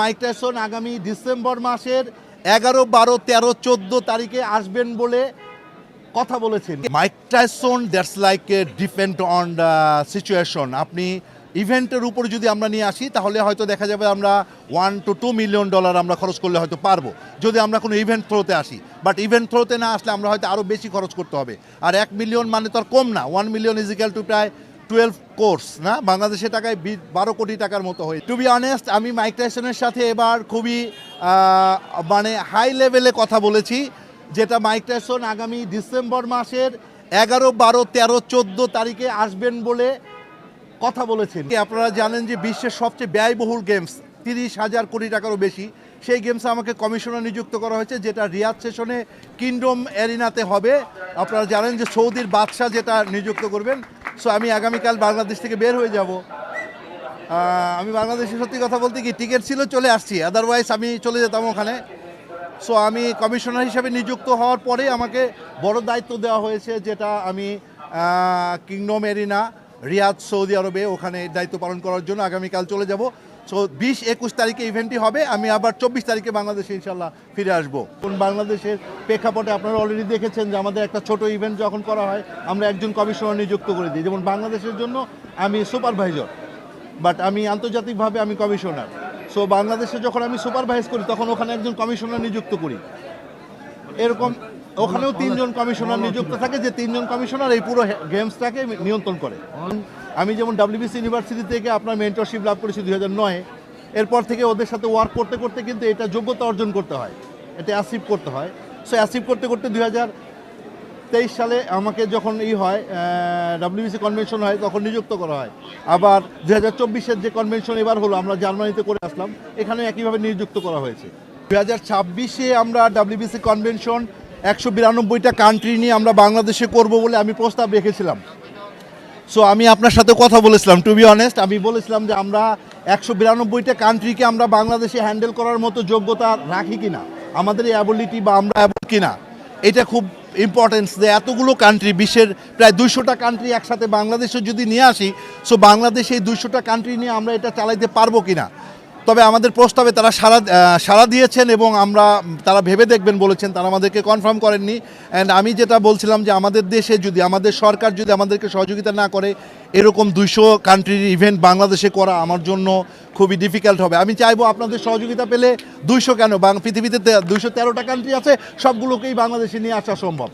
Mike Tyson আগামী December মাসের এগারো, বারো, তেরো, চোদ্দ তারিখে আসবেন বলে কথা বলেছেন। Mike Tyson, that's like a depend on situation. আপনি ইভেন্টের উপর যদি আমরা নিয়ে আসি, তাহলে হয়তো দেখা যাবে আমরা one to two million dollar আমরা খরচ করলে হয়তো পারব। যদি আমরা কোনো ইভেন্ট থ্রোতে আসি। বাট ইভেন্ট থ্রোতে না আসলে আমরা হয়তো আরও বেশি খরচ করতে হবে। আর এক মিলিয়ন মানে তো আর কম না। ওয়ান মিলিয়ন ইজিক্যাল টু প্রায় টুয়েলভ কোর্স না? বাংলাদেশের টাকায় বারো কোটি টাকার মতো হয় টু বি অনেস্ট আমি মাইক টাইসনের সাথে এবার খুবই মানে হাই লেভেলে কথা বলেছি, যেটা মাইক টাইসন আগামী ডিসেম্বর মাসের এগারো, বারো, তেরো, চোদ্দ তারিখে আসবেন বলে কথা বলেছেন। আপনারা জানেন যে বিশ্বের সবচেয়ে ব্যয়বহুল গেমস তিরিশ হাজার কোটি টাকারও বেশি। সেই গেমসে আমাকে কমিশনার নিযুক্ত করা হয়েছে, যেটা রিয়াদ সেশনে কিংডম অ্যারিনাতে হবে। আপনারা জানেন যে সৌদির বাদশাহ যেটা নিযুক্ত করবেন সো আমি আগামীকাল বাংলাদেশ থেকে বের হয়ে যাব। আমি বাংলাদেশে সত্যি কথা বলতে কি টিকিট ছিল, চলে আসছি। আদারওয়াইজ আমি চলে যেতাম ওখানে। সো আমি কমিশনার হিসেবে নিযুক্ত হওয়ার পরে আমাকে বড় দায়িত্ব দেওয়া হয়েছে, যেটা আমি কিংডম এরিনা রিয়াদ সৌদি আরবে ওখানে দায়িত্ব পালন করার জন্য আগামীকাল চলে যাব। সো বিশ একুশ তারিখে ইভেন্টটি হবে, আমি আবার চব্বিশ তারিখে বাংলাদেশে ইনশাল্লাহ ফিরে আসব। কোন বাংলাদেশের প্রেক্ষাপটে আপনারা অলরেডি দেখেছেন যে আমাদের একটা ছোট ইভেন্ট যখন করা হয়, আমরা একজন কমিশনার নিযুক্ত করে দিই। যেমন বাংলাদেশের জন্য আমি সুপারভাইজার বাট আমি আন্তর্জাতিকভাবে আমি কমিশনার। সো বাংলাদেশে যখন আমি সুপারভাইজ করি, তখন ওখানে একজন কমিশনার নিযুক্ত করি। এরকম ওখানেও তিনজন কমিশনার নিযুক্ত থাকে, যে তিনজন কমিশনার এই পুরো গেমসটাকে নিয়ন্ত্রণ করে। আমি যেমন ডাব্লিউবিসি ইউনিভার্সিটি থেকে আপনার মেন্টরশিপ লাভ করেছি দুই হাজার নয়, এরপর থেকে ওদের সাথে ওয়ার্ক করতে করতে কিন্তু এটা যোগ্যতা অর্জন করতে হয়। এটা অ্যাসিভ করতে হয়। সো অ্যাসিভ করতে করতে দুই হাজার তেইশ সালে আমাকে যখন ই হয় ডাব্লিউবিসি কনভেনশন হয়, তখন নিযুক্ত করা হয়। আবার দু হাজার চব্বিশের যে কনভেনশন এবার হলো, আমরা জার্মানিতে করে আসলাম। এখানে একইভাবে নিযুক্ত করা হয়েছে। দু হাজার ছাব্বিশে আমরা ডাব্লিউবিসি কনভেনশন একশো বিরানব্বইটা কান্ট্রি নিয়ে আমরা বাংলাদেশে করব বলে আমি প্রস্তাব রেখেছিলাম। সো আমি আপনার সাথে কথা বলেছিলাম টু বি অনেস্ট আমি বলেছিলাম যে আমরা একশো বিরানব্বইটা কান্ট্রিকে আমরা বাংলাদেশে হ্যান্ডেল করার মতো যোগ্যতা রাখি কিনা, আমাদের অ্যাবিলিটি বা আমরা অ্যাবল কিনা, এটা খুব ইম্পর্টেন্স যে এতগুলো কান্ট্রি বিশ্বের প্রায় দুইশোটা কান্ট্রি একসাথে বাংলাদেশে যদি নিয়ে আসি সো বাংলাদেশে এই দুইশোটা কান্ট্রি নিয়ে আমরা এটা চালাইতে পারব কিনা তবে আমাদের প্রস্তাবে তারা সারা সাড়া দিয়েছেন এবং আমরা, তারা ভেবে দেখবেন বলেছেন, তারা আমাদেরকে কনফার্ম করেননি। অ্যান্ড আমি যেটা বলছিলাম যে আমাদের দেশে যদি, আমাদের সরকার যদি আমাদেরকে সহযোগিতা না করে, এরকম দুইশো কান্ট্রির ইভেন্ট বাংলাদেশে করা আমার জন্য খুবই ডিফিকাল্ট হবে। আমি চাইব আপনাদের সহযোগিতা পেলে দুইশো কেন? বাং- পৃথিবীতে দুইশো তেরোটা কান্ট্রি আছে, সবগুলোকেই বাংলাদেশে নিয়ে আসা সম্ভব।